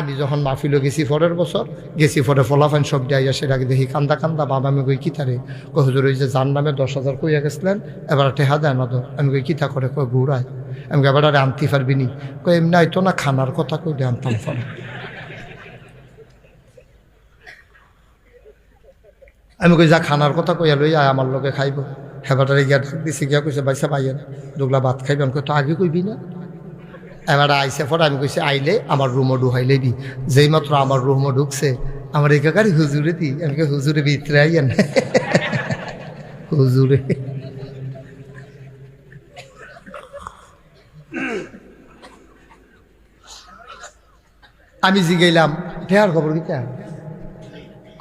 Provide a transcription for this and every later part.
আমি যখন মাহফিলও গেছি পরের বছর, গেছি পরে ফলাফান সব যাইয়া সেটাকে দেখি কান্দা কান্দা বাবা আমি কই কিতা রে? কই হুজুর ওই যে যার নামে দশ হাজার কইয়া গেছিলেন, এবার টেহা দেয় না তো? আমি কই, কিতা করে? কই ঘুরায়। আমি এবার আর আনতে পারবি নি? কই এমনি আইতো না, খানার কথা কই দিয়ে আনতাম ফল আমি কই, যা খানার কথা কইয়া লই আয়, আমার লোকে খাইব। হেবাটারে গিয়া ডাক দিছি, গিয়া কইছে বাইসা পাইয়েন দুগলা ভাত খাইবে। আমি কই, তো আগে কইবি না? এবার আইসে পরে আমি কইছি, আইলে আমার রুমও ঢুকাইলে দি। যেই মাত্র আমার রুমও ঢুকছে, আমার এই কাকারি হুজুরে দি। আমি হুজুরে ভিতরে আইয়েন হুজুরে। আমি জিগাইলাম ঠেয়ার খবর কিতা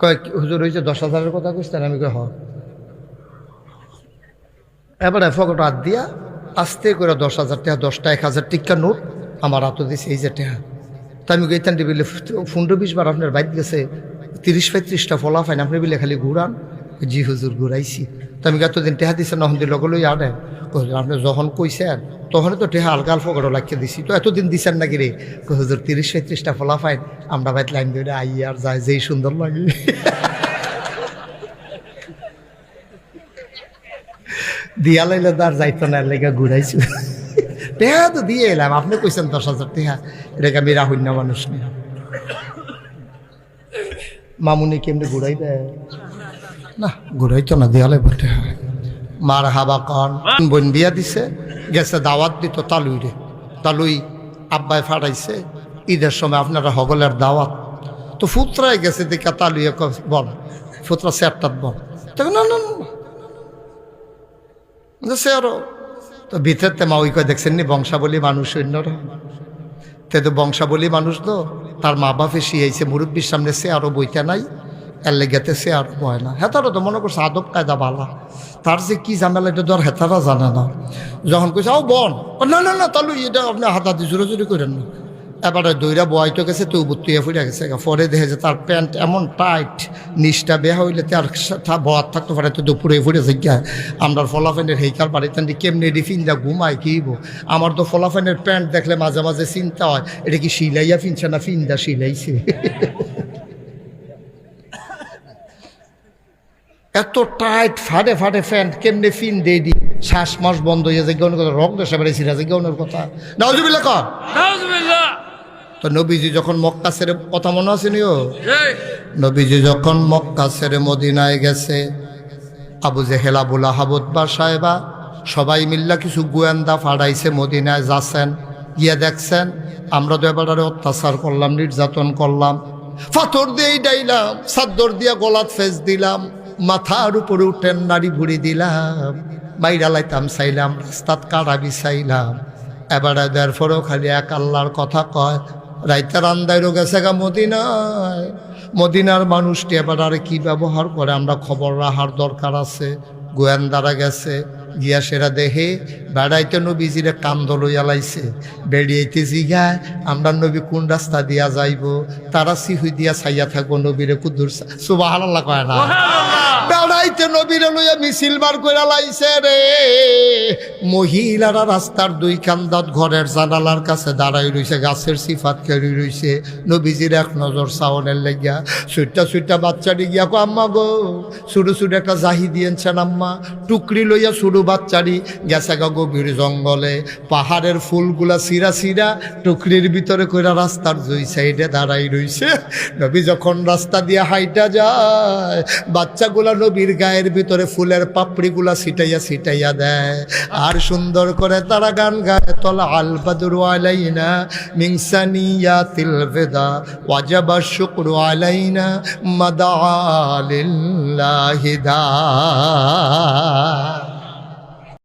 কয়, হুজুর হয়েছে দশ হাজারের কথা কইছেন? আমি কই, হ। এবারে ফকট হাত দিয়া আস্তে করে দশ হাজার টাকা দশটা, এক হাজার টিকা নোট আমার হাতও দিছে এই যে টাকা তা আমি গইতান টিবিলে পনেরো বিশ বার আপনার বাইক গেছে, তিরিশ পঁয়ত্রিশটা ফলা ফাইন, আপনি বিলে খালি ঘুরান। জি হুজুর, ঘুরাইছি। তো আমি এতদিন টেহা দিচ্ছেন নহন দিল লগলই আনে। আপনি যখন কইছেন তখন তো টেহা আলগা আলফা করে লাগিয়ে দিছি। তো এতদিন দিছেন নাকি রে? হুজুর, তিরিশ পঁয়ত্রিশটা ফলা ফাইন, আমরা বাইত লাইন ধরে আই আর যায় যেই সুন্দর লাগে। দিয়া লাইলে আর যাইতো না লেগে ঘুরাইছি। টেহা দিয়ে এলাম, আপনি কইছেন দশ হাজার টেহা এটাকে আমি রাহুন্য মানুষ নিয়ে মামুনি কেমনি ঘুরাইবে না, ঘুরাইতো না, দেয়ালে বটে। মার হাবা কন, বোন বিয়া দিছে, গেছে দাওয়াত দিত তালুই রে। তালুই আব্বাই ফাটাইছে, ঈদের সময় আপনারা হগলের দাওয়াত। তো ফুতরাই গেছে, দেখা তালুইয়ে ক- বল, ফুতরা স্যারটাত বল। তখন না না সে আরও তো ভিতরতে মা ওই কয়, দেখছেন নি বংশাবলী মানুষ অন্যরা? তে তো বংশাবলী মানুষ তো, তার মা বাপে শিয়াইছে, মুরব্বীর সামনে সে আরও বইতে নাই, এর লেগেতে সে আর বয় না। হেতারও তো মনে করছে আদব কায়দা বালা। তার যে কি ঝামেলা এটা ধর হেতারা জানে না। যখন কইছে ও বন। না না না, তাহলে এটা আপনি হাতাতে জোরে জোরে করেন না। এবারে দইরা বয়াইতো গেছে তো বুত্তুইয়া ফুটে গেছে। পরে দেখে যে তার প্যান্ট এমন টাইট নিচটা বেয়া হইলে তার বয়াত থাকতে পারে, তো দুপুরে ফুটে গিয়া। আমরা ফলাফেনের হেইকার বাড়িতে কেমনি রিফিনটা ঘুমায় কিব আমার তো ফলাফেনের প্যান্ট দেখলে মাঝে মাঝে চিন্তা হয়, এটা কি সিলাইয়া ফিনছে না ফিনদা সিলাইছে? এত টাইট ফাটে ফাটে প্যান্ট, কেমনে ফিন দিয়ে দি শ্বাস মাস বন্ধ হয়ে যায় কথা রং দেশে বেড়েছি রাজে গৌনের কথা। নাউজুবিল্লা কর। নবীজি যখন মক্কা ছেড়ে কথা মনে আছে নিও নবীজি যখন মক্কা ছেড়ে মদিনায় গেছে আবু জেহেলা বুলা হাবত বা সাহেবা সবাই মিল্লা কিছু গোয়েন্দা ফাড়াইছে মদিনায় যাচ্ছেন। গিয়ে দেখছেন আমরা তো এবার অত্যাচার করলাম নির্যাতন করলাম। ফাথর দিয়েই ডাইলাম সাদ্দর দিয়া গলাত ফেস দিলাম মাথার উপরে উঠেন নাড়ি ভুড়ি দিলাম বাইরা লাইতাম চাইলাম রাস্তাত কাড়াবি চাইলাম এবারে দেড় পরেও খালি এক আল্লাহর কথা কয় রাইতার আন্দাইরও গেছে গা মদিনায়। মদিনার মানুষটি এবার আর কি ব্যবহার করে? আমরা খবর রাখার দরকার আছে। গোয়েন্দারা গেছে, গিয়া সেরা দেহে বেড়াইতে নবীজিরে কান্দ লইয়া লাইছে। বেড়িয়েতে জিগায় আমরা নবী কোন রাস্তা দিয়া যাইব? তারা সিহুই দিয়া ছাইয়া থাকব নবীরে কুদুর সুবাহ আল্লাহ কয় না। বেড়াইতে নবীরে লইয়া মিছিল বার করে লাইছে রে। মহিলারা রাস্তার দুই কান্দাত ঘরের জানালার কাছে দাঁড়াই রইছে, গাছের সিফাত কেড়ি রইছে। নবীজির এক নজর সাউনের লেগিয়া সুইটা সুইটা বাচ্চাটি গিয়া কো, আম্মা গো শুরু শুরু একটা জাহি দিয়েছেন আম্মা। টুকরি লইয়া শুরু বাচ্চাটি গেছে গা গভীর জঙ্গলে। পাহাড়ের ফুলগুলা সিরা সিরা টুকরির ভিতরে কইরা রাস্তার দুই সাইডে দাঁড়াই রইছে। নবী যখন রাস্তা দিয়ে হাইটা যায়, বাচ্চাগুলা নবীর গায়ের ভিতরে ফুলের পাপড়িগুলা ছিটাইয়া ছিটাইয়া দেয়। আর সুন্দর করে তারা গান গায় তলা আল বাদুর আলাইনা মিংসানিয়া তিল বেদা ওয়াজাবা শুক্র আলাইনা মাদা আলিল্লাহিদা